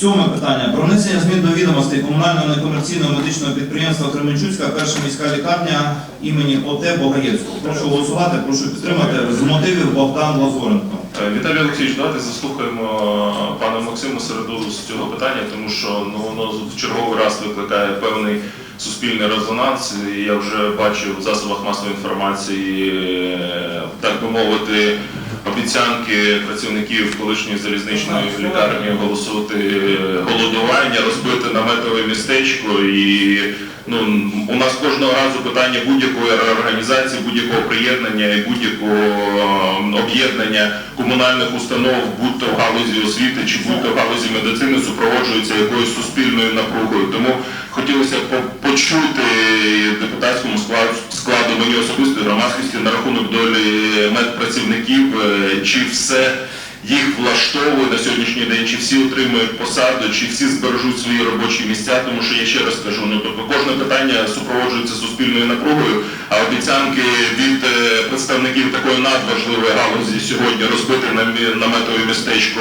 Сьоме питання. Про внесення змін до відомостей комунального некомерційного медичного підприємства Кременчуцька, перша міська лікарня імені ОТ Богаєвського. Прошу голосувати, прошу підтримати. З мотивів Богдан Лазоренко. Е, Віталій Олексійович, давайте заслухаємо е, пана Максима середу з цього питання, тому що ну, воно в черговий раз викликає певний суспільний резонанс. Я вже бачив в засобах масової інформації, е, так би мовити, обіцянки працівників колишньої залізничної лікарні оголосити голодування, розбити наметове містечко і ну, у нас кожного разу питання будь-якої реорганізації, будь-якого приєднання і будь-якого е, об'єднання комунальних установ, будь-то в галузі освіти чи будь-то в галузі медицини, супроводжується якоюсь суспільною напругою. Тому хотілося б почути депутатському складу, складу мені особисто громадськості на рахунок долі медпрацівників, е, чи все їх влаштовує на сьогоднішній день, чи всі отримують посаду, чи всі збережуть свої робочі місця, тому що я ще раз кажу, ну тобто кожне питання супроводжується суспільною напругою, а обіцянки від е, представників такої надважливої галузі сьогодні розбити наметове містечко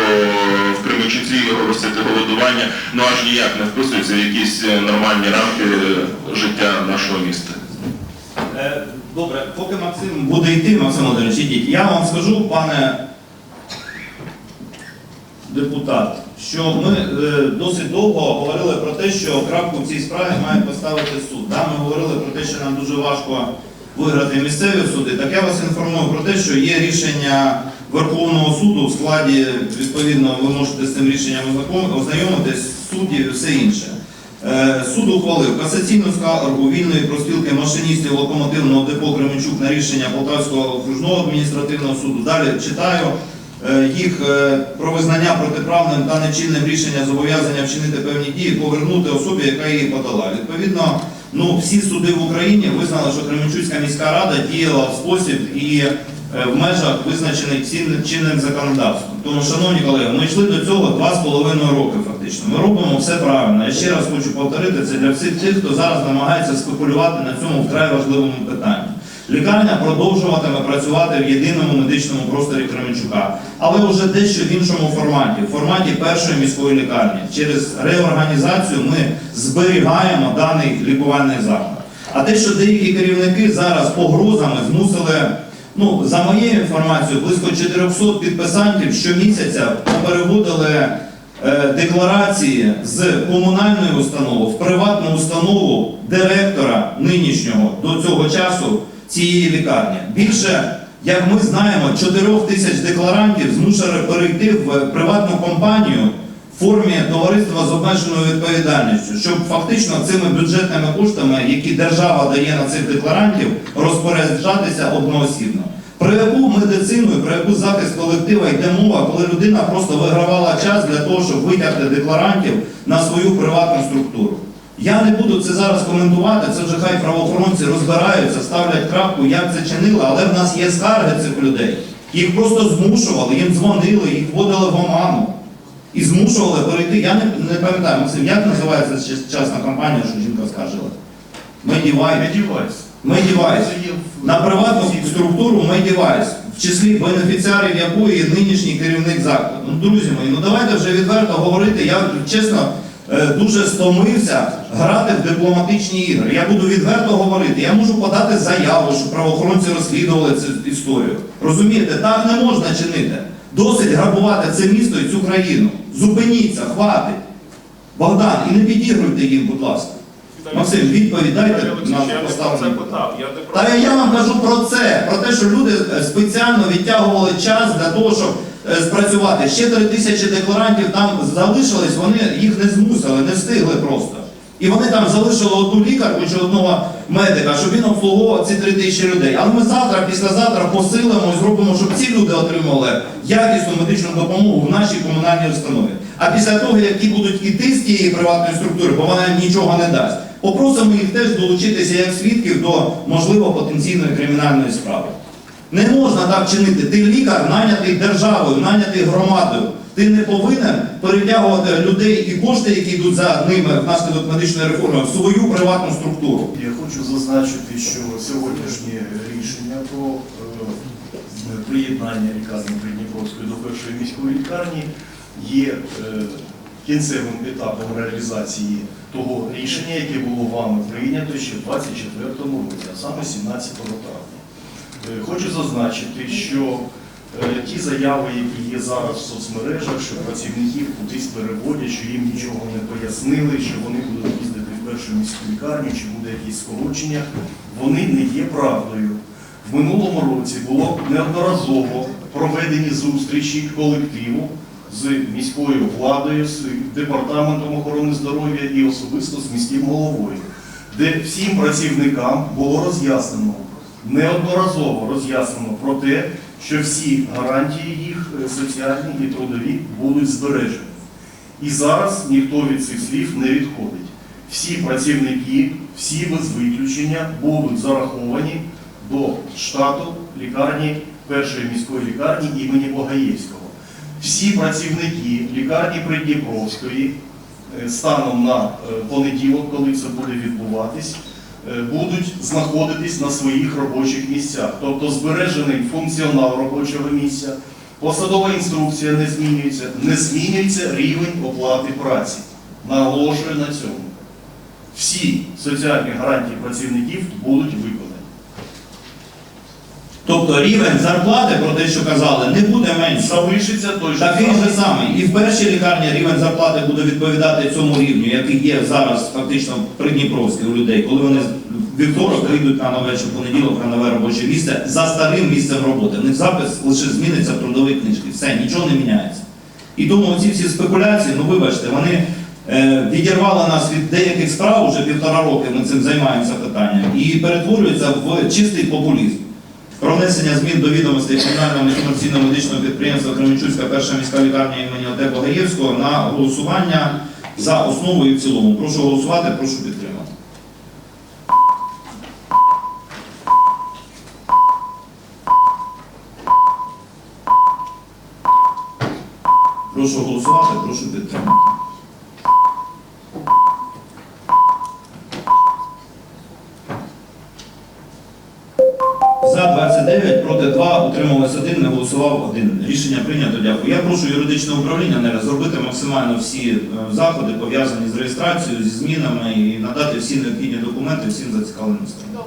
в Кременчуці і оголосити голодування, ну аж ніяк не вписуються в якісь е, нормальні рамки е, життя нашого міста. Добре, поки Максим буде йти, Максим Володимирович, ідіть. Я вам скажу, пане депутат, що ми е, досить довго говорили про те, що крапку в цій справі має поставити суд. Ми говорили про те, що нам дуже важко виграти місцеві суди. Так я вас інформую про те, що є рішення Верховного суду в складі, відповідно, ви можете з цим рішенням ознайомитись, суддів і все інше. Е, Суд ухвалив касаційну скаргу вільної проспілки машиністів локомотивного депо Кременчук на рішення Полтавського окружного адміністративного суду. Далі читаю їх е, про визнання протиправним та нечинним рішення зобов'язання вчинити певні дії, повернути особі, яка її подала. Відповідно, ну всі суди в Україні визнали, що Кременчуцька міська рада діяла в спосіб і е, в межах визначених чинним законодавством. Тому, шановні колеги, ми йшли до цього два з половиною роки фактично. Ми робимо все правильно. Я ще раз хочу повторити це для всіх тих, хто зараз намагається спекулювати на цьому вкрай важливому питанні. Лікарня продовжуватиме працювати в єдиному медичному просторі Кременчука, але вже дещо в іншому форматі, в форматі першої міської лікарні. Через реорганізацію ми зберігаємо даний лікувальний заклад. А те, що деякі керівники зараз погрозами змусили, ну за моєю інформацією, близько 400 підписантів щомісяця переводили е, декларації з комунальної установи в приватну установу директора нинішнього до цього часу цієї лікарні. Більше, як ми знаємо, 4 тисяч декларантів змушені перейти в приватну компанію в формі товариства з обмеженою відповідальністю, щоб фактично цими бюджетними коштами, які держава дає на цих декларантів, розпоряджатися одноосібно. Про яку медицину і про яку захист колектива йде мова, коли людина просто вигравала час для того, щоб витягти декларантів на свою приватну структуру. Я не буду це зараз коментувати, це вже хай правоохоронці розбираються, ставлять крапку, як це чинили, але в нас є скарги цих людей. Їх просто змушували, їм дзвонили, їх вводили в оману і змушували перейти. Я не, не пам'ятаю, Максим, як називається частна компанія, що жінка скаржила? Медівай. Медівайс. Медівайс. На приватну структуру Медівайс, в числі бенефіціарів якої нинішній керівник закладу. Ну, друзі мої, ну давайте вже відверто говорити. Я чесно дуже стомився грати в дипломатичні ігри. Я буду відверто говорити. Я можу подати заяву, щоб правоохоронці розслідували цю історію. Розумієте, так не можна чинити. Досить грабувати це місто і цю країну. Зупиніться, хватить. Богдан, і не підігруйте їм, будь ласка. Максим, відповідь дайте Віталій на Олексійович, я не про це поставлені. Та я вам кажу про це, про те, що люди е, спеціально відтягували час для того, щоб е, спрацювати. Ще три тисячі декларантів там залишились, вони їх не змусили, не встигли просто. І вони там залишили одну лікарку чи одного медика, щоб він обслуговував ці три тисячі людей. Але ми завтра, післязавтра посилимо і зробимо, щоб ці люди отримали якісну медичну допомогу в нашій комунальній установі. А після того, які будуть іти з тієї приватної структури, бо вона нічого не дасть, попросимо їх теж долучитися як свідків до можливо потенційної кримінальної справи. Не можна так чинити. Ти лікар, нанятий державою, нанятий громадою. Ти не повинен перетягувати людей і кошти, які йдуть за ними внаслідок медичної реформи, в свою приватну структуру. Я хочу зазначити, що сьогоднішнє рішення про е, приєднання лікарні Придніпровської до першої міської лікарні є е, кінцевим етапом реалізації того рішення, яке було вами прийнято ще в 24 році, а саме 17 травня. Е, Хочу зазначити, що е, ті заяви, які є зараз в соцмережах, що працівників кудись переводять, що їм нічого не пояснили, що вони будуть їздити в першу міську лікарню, чи буде якісь скорочення, вони не є правдою. В минулому році було неодноразово проведені зустрічі колективу з міською владою, з департаментом охорони здоров'я і особисто з міським головою, де всім працівникам було роз'яснено, неодноразово роз'яснено про те, що всі гарантії їх е, соціальні і трудові будуть збережені. І зараз ніхто від цих слів не відходить. Всі працівники, всі без виключення будуть зараховані до штату лікарні першої міської лікарні імені Богаєвського. Всі працівники лікарні Придніпровської е, станом на е, понеділок, коли це буде відбуватись, будуть знаходитись на своїх робочих місцях. Тобто збережений функціонал робочого місця, посадова інструкція не змінюється, не змінюється рівень оплати праці. Наголошую на цьому. Всі соціальні гарантії працівників будуть виконані. Тобто рівень зарплати, про те, що казали, не буде менше. Залишиться той же Такий самий. же самий. І в першій лікарні рівень зарплати буде відповідати цьому рівню, який є зараз фактично в Придніпровській у людей, коли вони вівторок вийдуть на нове чи в понеділок на нове робоче місце за старим місцем роботи. В них запис лише зміниться в трудовій книжці. Все, нічого не міняється. І тому ці всі спекуляції, ну вибачте, вони е, відірвали нас від деяких справ, вже півтора роки ми цим займаємося питанням, і перетворюються в чистий популізм. Про внесення змін до відомостей комунального некомерційного медичного підприємства Кременчуцька перша міська лікарня імені Д. Богаєвського на голосування за основу і в цілому. Прошу голосувати, прошу підтримати. Прошу голосувати, прошу підтримати. За 29, проти 2, утрималось 1, не голосував 1. Рішення прийнято, дякую. Я прошу юридичне управління не зробити максимально всі е, заходи, пов'язані з реєстрацією, зі змінами і надати всі необхідні документи всім зацікавленим сторонам.